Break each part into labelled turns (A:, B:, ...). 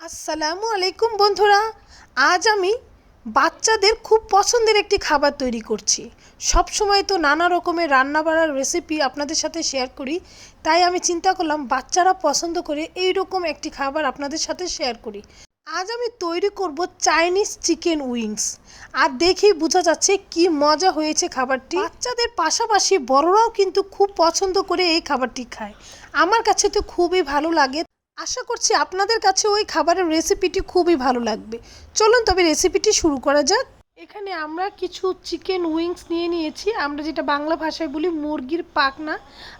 A: আসসালামু আলাইকুম বন্ধুরা। আজ আমি বাচ্চাদের খুব পছন্দের একটি খাবার তৈরি করছি। সব সময় তো নানা রকমের রান্না বাড়ার রেসিপি আপনাদের সাথে শেয়ার করি। তাই আমি চিন্তা করলাম বাচ্চারা পছন্দ করে এই রকম একটি খাবার আপনাদের সাথে শেয়ার করি। আজ আমি তৈরি করব চাইনিজ চিকেন উইংস আর দেখেই বোঝা যাচ্ছে কি মজা হয়েছে খাবারটি। বাচ্চাদের পাশাপাশি বড়রাও কিন্তু খুব পছন্দ করে এই খাবারটি খায়। আমার কাছে তো খুবই ভালো লাগে। আশা করছি আপনাদের কাছে ওই খাবারের রেসিপিটি খুবই ভালো লাগবে। চলুন তবে রেসিপিটি শুরু করা যাক। এখানে আমরা কিছু চিকেন উইংস নিয়ে নিয়েছি। আমরা যেটা বাংলা ভাষায় বলি মুরগির পাখনা।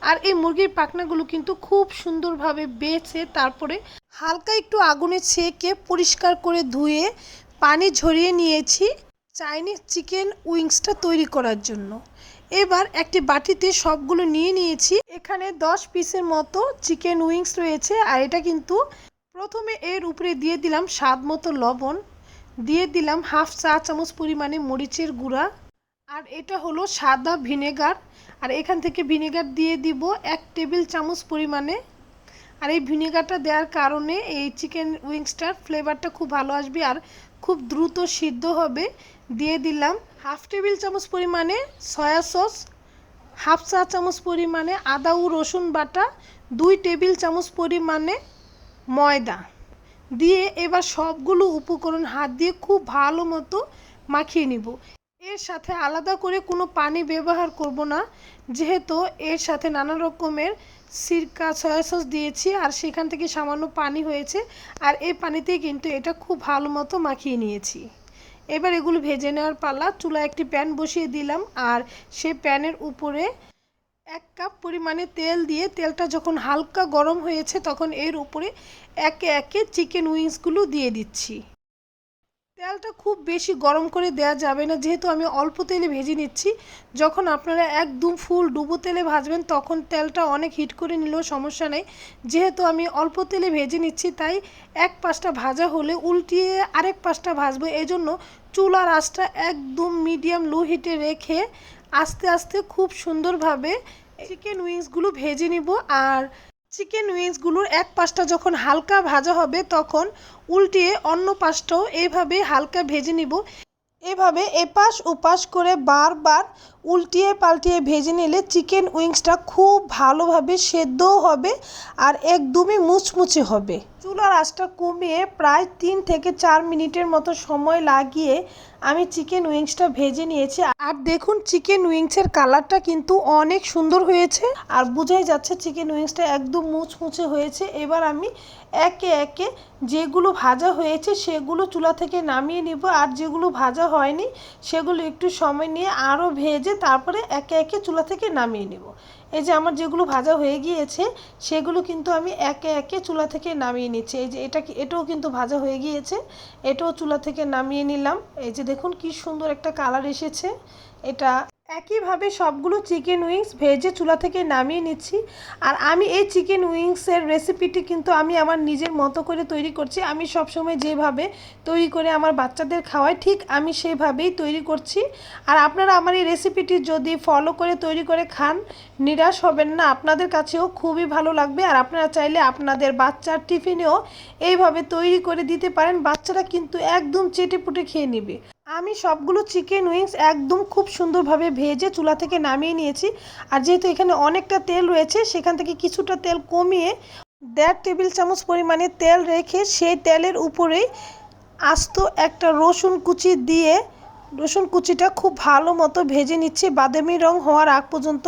A: আর এই মুরগির পাখনাগুলো কিন্তু খুব সুন্দরভাবে বেছে তারপরে হালকা একটু আগুনে ছেঁকে পরিষ্কার করে ধুয়ে পানি ঝরিয়ে নিয়েছি চাইনিজ চিকেন উইংসটা তৈরি করার জন্য। এবার একটি বাটিতে সবগুলো নিয়ে নিয়েছি। এখানে দশ পিসের মতো চিকেন উইংস রয়েছে আর এটা কিন্তু প্রথমে এর উপরে দিয়ে দিলাম স্বাদ মতো লবণ, দিয়ে দিলাম হাফ চা চামচ পরিমাণে মরিচের গুঁড়া আর এটা হলো সাদা ভিনেগার। আর এখান থেকে ভিনেগার দিয়ে দিব এক টেবিল চামচ পরিমাণে। আর এই ভিনেগারটা দেওয়ার কারণে এই চিকেন উইংসটার ফ্লেভারটা খুব ভালো আসবে। আর খুব দ্রুত সিদ্ধ হবে। দিয়ে দিলাম হাফ টেবিল চামচ পরিমাণে সয়া সস, হাফ চা চামচ পরিমাণে আদা ও রসুন বাটা, দুই টেবিল চামচ পরিমাণে ময়দা। দিয়ে এবার সবগুলো উপকরণ হাত দিয়ে খুব ভালো মতো মাখিয়ে নিব। এর সাথে আলাদা করে কোনো পানি ব্যবহার করব না, যেহেতু এর সাথে নানা রকমের সিরকা সয়া সস দিয়েছি আর সেখান থেকে সামান্য পানি হয়েছে আর এই পানিতেই কিন্তু এটা খুব ভালো মতো মাখিয়ে নিয়েছি। এবার এগুলো ভেজে নেওয়ার পালা চুলা একটি প্যান বসিয়ে দিলাম আর সে প্যানের উপরে এক কাপ পরিমাণে তেল দিয়ে তেলটা যখন হালকা গরম হয়েছে তখন এর উপরে একে একে চিকেন উইংসগুলো দিয়ে দিচ্ছি। তেলটা খুব বেশি গরম করে দেওয়া যাবে না। যেহেতু আমি অল্প তেলে ভেজে নিচ্ছি, যখন আপনারা একদম ফুল ডুবো তেলে ভাজবেন, তখন তেলটা অনেক হিট করে নিলেও সমস্যা নেই। যেহেতু আমি অল্প তেলে ভেজে নিচ্ছি, তাই এক পাশটা ভাজা হলে উল্টিয়ে আরেক পাশটা ভাজবো। এই জন্য চুলার আঁচটা একদম মিডিয়াম লো হিটে রেখে আস্তে আস্তে খুব সুন্দরভাবে চিকেন উইংসগুলো ভেজে নিব। আর চিকেন উইংসগুলোর এক পাশটা যখন হালকা ভাজা হবে, তখন উল্টিয়ে অন্য পাশটাও এইভাবে হালকা ভেজে নিব। এভাবে এপাশ ওপাশ করে বারবার উল্টিয়ে পাল্টিয়ে ভেজে নিলে চিকেন উইংসটা খুব ভালোভাবে সেদ্ধও হবে আর একদমই মুচমুচে হবে। চুলার আঁচটা কমিয়ে প্রায় তিন থেকে চার মিনিটের মতো সময় লাগিয়ে আমি চিকেন উইংসটা ভেজে নিয়েছি। আর দেখুন, চিকেন উইংসের কালারটা কিন্তু অনেক সুন্দর হয়েছে আর বোঝাই যাচ্ছে চিকেন উইংসটা একদম মুচমুচে হয়েছে। এবার আমি একে একে যেগুলো ভাজা হয়েছে সেগুলো চুলা থেকে নামিয়ে নিব আর যেগুলো ভাজা হয়নি সেগুলো একটু সময় নিয়ে আরও ভেজে তারপরে একে একে চুলা থেকে নামিয়ে নেব। এই যে আমার যেগুলো ভাজা হয়ে গিয়েছে, সেগুলো কিন্তু আমি একে একে চুলা থেকে নামিয়ে নিচ্ছি। এই যে এটা এটাও কিন্তু ভাজা হয়ে গিয়েছে, এটাও চুলা থেকে নামিয়ে নিলাম। এই যে দেখুন কি সুন্দর একটা কালার এসেছে। এটা একইভাবে সবগুলো চিকেন উইংস ভেজে চুলা থেকে নামিয়ে নিচ্ছি। আর আমি এই চিকেন উইংসের রেসিপিটি কিন্তু আমি আমার নিজের মতো করে তৈরি করছি। আমি সবসময় যেভাবে তৈরি করে আমার বাচ্চাদের খাওয়াই, ঠিক আমি সেইভাবেই তৈরি করছি। আর আপনারা আমার এই রেসিপিটি যদি ফলো করে, তৈরি করে খান, নিরাশ হবেন না, আপনাদের কাছেও খুবই ভালো লাগবে। আর আপনারা চাইলে আপনাদের বাচ্চার টিফিনেও এইভাবে তৈরি করে দিতে পারেন। বাচ্চারা কিন্তু একদম চেটে পুটে খেয়ে নেবে। আমি সবগুলো চিকেন উইংস একদম খুব সুন্দরভাবে ভেজে চুলা থেকে নামিয়ে নিয়েছি। আর যেহেতু এখানে অনেকটা তেল রয়েছে, সেখান থেকে কিছুটা তেল কমিয়ে দেড় টেবিল চামচ পরিমাণে তেল রেখে সেই তেলের উপরেই আস্ত একটা রসুন কুচি দিয়ে রসুন কুচিটা খুব ভালো মতো ভেজে নিচ্ছি। বাদামি রং হওয়ার আগ পর্যন্ত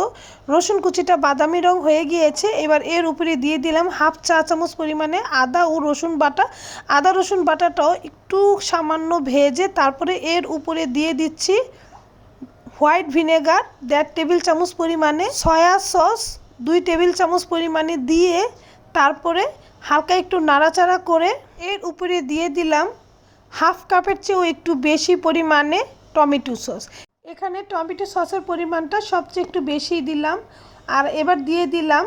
A: রসুন কুচিটা বাদামি রং হয়ে গিয়েছে। এবার এর উপরে দিয়ে দিলাম হাফ চা চামচ পরিমাণে আদা ও রসুন বাটা। আদা রসুন বাটাটাও একটু সামান্য ভেজে তারপরে এর উপরে দিয়ে দিচ্ছি হোয়াইট ভিনেগার, দেড় টেবিল চামচ পরিমাণে সয়া সস, দুই টেবিল চামচ পরিমাণে দিয়ে তারপরে হালকা একটু নাড়াচাড়া করে এর উপরে দিয়ে দিলাম হাফ কাপের চেয়েও একটু বেশি পরিমাণে টমেটো সস। এখানে টমেটো সসের পরিমাণটা সবচেয়ে একটু বেশি দিলাম। আর এবার দিয়ে দিলাম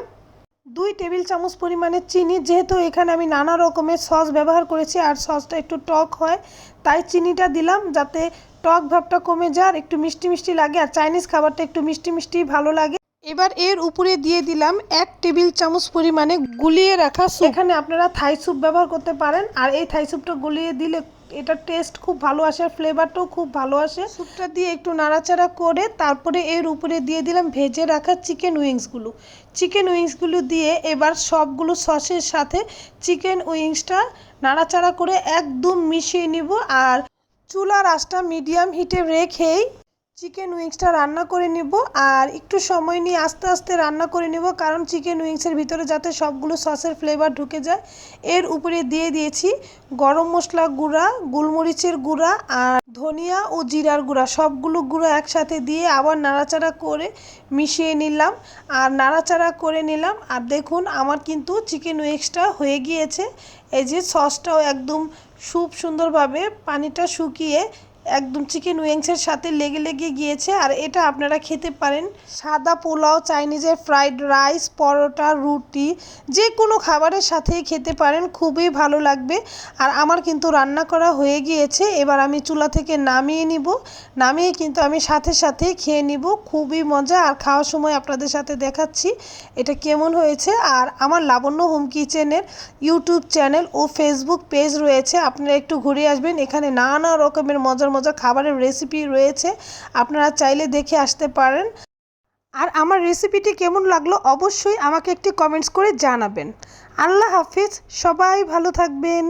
A: দুই টেবিল চামচ পরিমাণে চিনি। যেহেতু এখানে আমি নানা রকমের সস ব্যবহার করেছি আর সসটা একটু টক হয়, তাই চিনিটা দিলাম যাতে টক ভাবটা কমে যায় আর একটু মিষ্টি মিষ্টি লাগে আর চাইনিজ খাবারটা একটু মিষ্টি মিষ্টি ভালো লাগে। এবার এর উপরে দিয়ে দিলাম এক টেবিল চামচ পরিমাণে গুলিয়ে রাখা এখানে আপনারা থাই স্যুপ ব্যবহার করতে পারেন আর এই থাই স্যুপটা গুলিয়ে দিলে এটা টেস্ট খুব ভালো আসে, আর ফ্লেভারটাও খুব ভালো আসে। স্যুপটা দিয়ে একটু নাড়াচাড়া করে তারপরে এর উপরে দিয়ে দিলাম ভেজে রাখা চিকেন উইংসগুলো চিকেন উইংসগুলো দিয়ে এবার সবগুলো সসের সাথে চিকেন উইংসটা নাড়াচাড়া করে একদম মিশিয়ে নিব, আর চুলার আঁচটা মিডিয়াম হিটে রেখেই চিকেন উইংসটা রান্না করে নিব আর একটু সময় নিয়ে আস্তে আস্তে রান্না করে নিব কারণ চিকেন উইংসের ভিতরে যাতে সবগুলো সসের ফ্লেভার ঢুকে যায়। এর উপরে দিয়ে দিয়েছি গরম মশলা গুঁড়া, গোলমরিচের গুঁড়া আর ধনিয়া ও জিরার গুঁড়া। সবগুলো গুঁড়ো একসাথে দিয়ে আবার নাড়াচাড়া করে মিশিয়ে নিলাম। আর নাড়াচাড়া করে নিলাম। আর দেখুন আমার কিন্তু চিকেন উইংসটা হয়ে গিয়েছে। এই যে সসটাও একদম খুব সুন্দরভাবে পানিটা শুকিয়ে একদম চিকেন উইংসের সাথে লেগে লেগে গিয়েছে। আর এটা আপনারা খেতে পারেন। সাদা পোলাও, চাইনিজের ফ্রাইড রাইস পরোটা, রুটি যে কোনো খাবারের সাথেই খেতে পারেন। খুবই ভালো লাগবে। আর আমার কিন্তু রান্না করা হয়ে গিয়েছে। এবার আমি চুলা থেকে নামিয়ে নিব। নামিয়ে কিন্তু আমি সাথে সাথেই খেয়ে নিব। খুবই মজা। আর খাওয়ার সময় আপনাদের সাথে দেখাচ্ছি এটা কেমন হয়েছে। আর আমার লাবণ্য হোম কিচেনের ইউটিউব চ্যানেল ও ফেসবুক পেজ রয়েছে। আপনারা একটু ঘুরে আসবেন। এখানে নানা রকমের মজার মজার খাবারের রেসিপি রয়েছে। আপনারা চাইলে দেখে আসতে পারেন। আর আমার রেসিপিটি কেমন লাগল অবশ্যই আমাকে একটি কমেন্টস করে জানাবেন। আল্লাহ হাফিজ, সবাই ভালো থাকবেন।